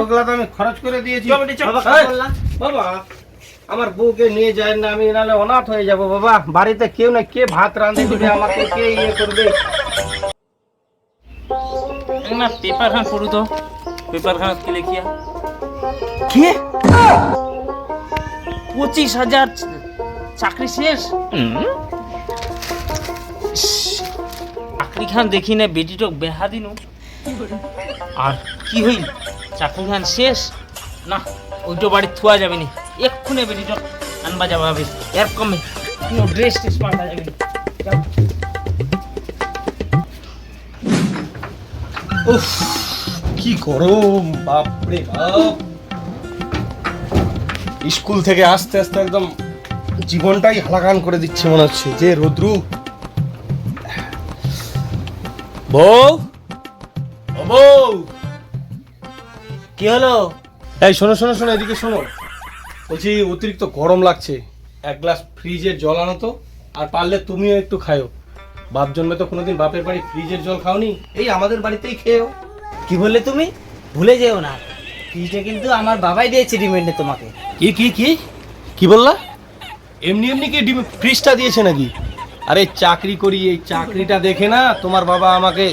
ওগুলা তো আমি খরচ করে দিয়েছি। বাবা, আমার বউকে নিয়ে যায় না আমি নাহলে অনাথ হয়ে যাব বাবা। বাড়িতে কেউ না কে ভাত রাঁধে দিবে আমাকে কে ইয়ে করবে? না পেপার খান পড়ু তো। পেপার খান কি লিখিয়া? কে? পঁচিশ হাজার চাকরি শেষ? চাকরি খান দেখি না বেটিটো বেহা দিনু আর কি হইল? চাকরি খান শেষ? না, ওইটো বাড়ি থুয়া যাবে নি। এক্ষুনি বেটিটো আনবা যাবা হবে এর কমে কোনো ড্রেস টেস পাল্টা যাবে উফ, কি গরম, বাপরে বাপ। স্কুল থেকে আসতে আসতে একদম জীবনটাই হালাকান করে দিচ্ছে মনে হচ্ছে। যে রোদ্রু। বউ? বউ? কি হলো? এই শোনো শোনো শোনো এদিকে শোনো। বলছি অতিরিক্ত গরম লাগছে। এক গ্লাস ফ্রিজের জল আনো তো আর পারলে তুমিও একটু খাও বাপ জন্মে তো কোনোদিন বাপের বাড়ি ফ্রিজের জল খাওনি এই আমাদের বাড়িতেই খেয়েও। কি বললে তুমি? ভুলে যেও না। ফ্রিজটা কিন্তু আমার বাবাই দিয়েছে ডিমেন্ডে তোমাকে। কি কি কি? কি বললা? এমনি এমনি কি ডিম ফ্রিজটা দিয়েছে নাকি? আরে চাকরি করি এই চাকরিটা দেখে না তোমার বাবা আমাকে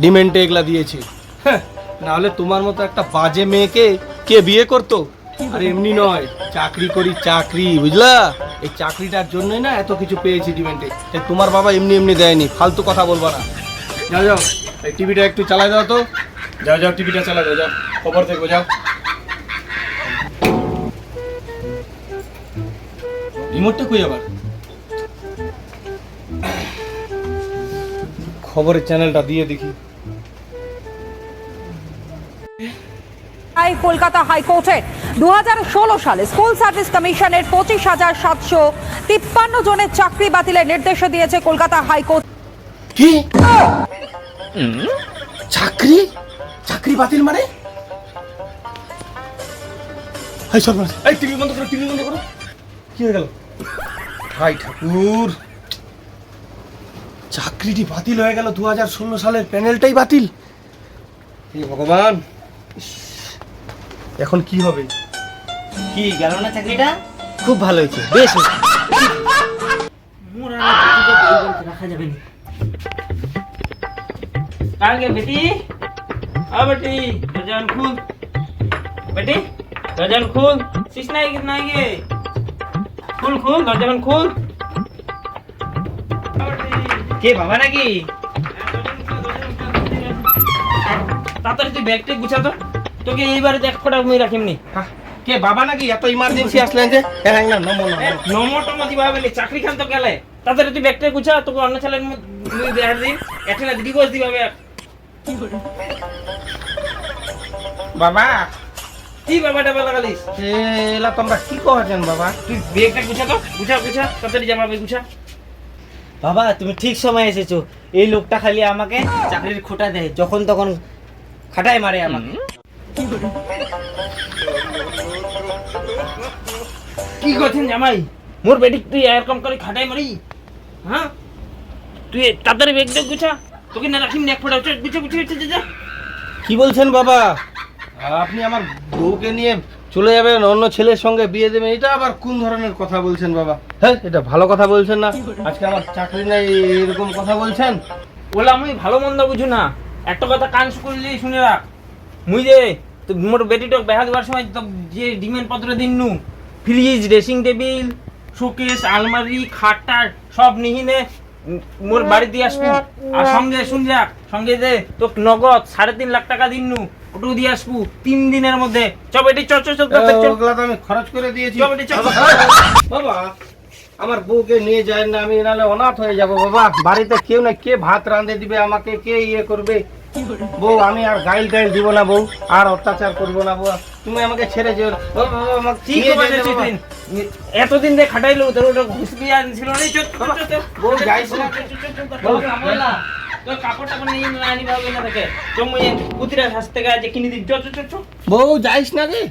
ডিমেন্টে এগুলা দিয়েছে। হ্যাঁ, নাহলে তোমার মতো একটা বাজে মেয়েকে কে বিয়ে করতো? আর এমনি নয়, চাকরি করি চাকরি, বুঝলা? এই চাকরিটার জন্যই না এত কিছু পেয়েছি ডিমেন্টে তাই তোমার বাবা এমনি এমনি দেয়নি, ফালতু কথা বলবা না। যাও যাও, এই টিভিটা একটু চালাই দাও তো। যাও যাও টিভিটা চালাই দাও, যাও খবর দেখব যাও। রিমোটটা কই আবার? খবরের চ্যানেলটা দিয়ে দেখি। কলকাতা হাইকোর্টের দু সালে স্কুল সার্ভিস কমিশনের পঁচিশ হাজার সাতশো তিপ্পান্ন জনের চাকরি বাতিলের নির্দেশ দিয়েছে কলকাতা হাইকোর্ট। কি? চাকরি? চাকরি বাতিল মানে? হাই এই, টিভি বন্ধ করো, টিভি বন্ধ করো। কি হয়ে গেল? হাই, ঠাকুর। চাকরিটি বাতিল হয়ে গেল দু হাজার ষোলো সালের প্যানেলটাই বাতিল। ভগবান। এখন কি হবে? কি গেল না চাকরিটা? খুব ভালো হয়েছে বেশ রাখা যাবে না। কালকে বেটি? বেটি দরজান খুল বেটি দরজান খুল শিস নাই কি নাই গে? খুল খুল দরজান খুল কে বাবা নাকি? তাড়াতাড়ি তুই ব্যাগটা গুছা তো। তোকে এইবারে দেখ ফোটা মুই রাখিমনি কে বাবা নাকি? এত ইমার্জেন্সি আসলেন যে হ্যাঁ না নমো নমো। টম্বর দিবা হবে নি, চাকরি খান তো গেলে। তাড়াতাড়ি তুই ব্যাগটা গুছা তোকে অন্য ছেলের মুই দেখার দিন একটা ডিভোর্স দিবা ব্যাগ। বাবা। কি বাবাটা বলা গালিস এলা তোমরা কি করছেন বাবা? তুই ব্যাগটা গুছা তো গুছা গুছা তাড়াতাড়ি জামা ব্যাগ গুছা। বাবা তুমি ঠিক সময় এসেছ। এই লোকটা খালি আমাকে চাকরির খোটা দেয় যখন তখন খাটাই মারে আমাকে। কি করছেন জামাই? মোর বেটি তুই এরকম করে খাটাই মারি। হ্যাঁ? তুই তাড়াতাড়ি ব্যাগটা গুছা। তোকে না রাখিম না এক ফোটা গুছা গুছা গুছা যা। কি বলছেন বাবা? আপনি আমার বউকে নিয়ে চলে যাবেন অন্য ছেলের সঙ্গে বিয়ে দেবেন এটা আবার কোন ধরনের কথা বলছেন বাবা? হ্যাঁ এটা ভালো কথা বলছেন না। আজকে আমার চাকরি নাই এরকম কথা বলছেন? ওলা আমি ভালো মন্দ বুঝু না। একটা কথা কান করলি শুনে রাখ। মুই যে তো মোর বেটিটক বেহা দেওয়ার সময় তো যে ডিমেন্ট পত্র দিননু ফ্রিজ ড্রেসিং টেবিল শোকেস আলমারি সব নিহিনে মোর বাড়ি দিয়ে আসব। আর সঙ্গে শুন যাক সঙ্গে যে তো নগদ সাড়ে তিন লাখ টাকা দিননু ওটু দিয়ে আসব তিন দিনের মধ্যে। চ বেটি চ চ আমি খরচ করে দিয়েছি। বাবা আমার বউকে নিয়ে যায় না আমি নাহলে অনাথ হয়ে যাব বাবা। বাড়িতে কেউ না কে ভাত রাঁধে দিবে আমাকে কে ইয়ে করবে? বউ আমি আর গাইল টাইল দিব না বউ আর অত্যাচার করব না বউ তুমি আমাকে ছেড়ে যেও না। আছে। এতদিন ধরে খাটাইলো তোর ওটা ঘুষ দিয়ে আনছিল বউ যাইস না। বউ যাইস না রে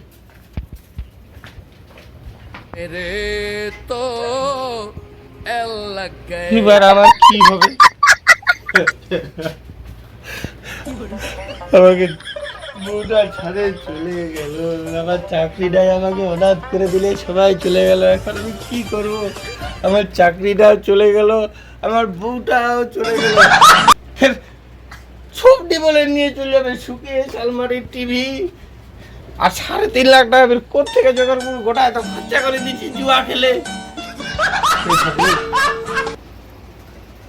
রে তো এল লগ গয়ে এবার আমার কি হবে আমাকে বউটা ছাড়ে চলে গেল। আমার চাকরিটাই আমাকে হঠাৎ করে দিলে সবাই চলে গেল। এখন আমি কি করব? আমার চাকরিটাও চলে গেল আমার বউটাও চলে গেল। সবটি বলে নিয়ে চলে যাবে শুকিয়ে আলমারির টিভি আর সাড়ে তিন লাখ টাকা বের কোথেকে জোগাড় করব গোটা এত খরচা করে দিচ্ছি জুয়া খেলে।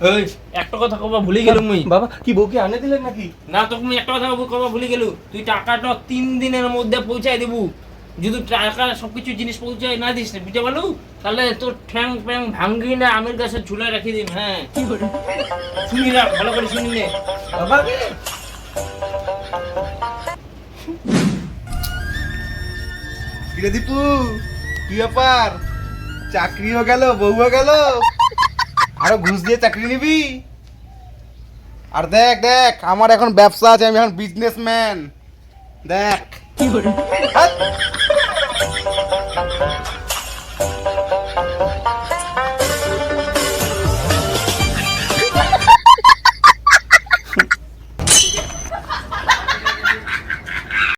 ওই একটা কথা কবা ভুলে গেল মুই। বাবা কি বউকে আনে দিলেন নাকি? না তোকে মুই একটা কথা কবা ভুলে গেল। তুই টাকাটা তিন দিনের মধ্যে পৌঁছাই দেবু। যদি টাকা সবকিছু জিনিস পৌঁছাই না দিস না বুঝতে পারলু তাহলে তোর ঠ্যাং প্যাং ভাঙ্গি না আমের গাছে ঝুলে রাখি দিম হ্যাঁ। শুনি রাখ ভালো করে শুনি নে। বাবাকে কিরে দীপু কি ব্যাপার? চাকরিও গেল বউও গেল? আরও ঘুষ দিয়ে চাকরি নিবি? আর দেখ দেখ আমার এখন ব্যবসা আছে আমি এখন বিজনেসম্যান দেখ। কি হ্যাঁ?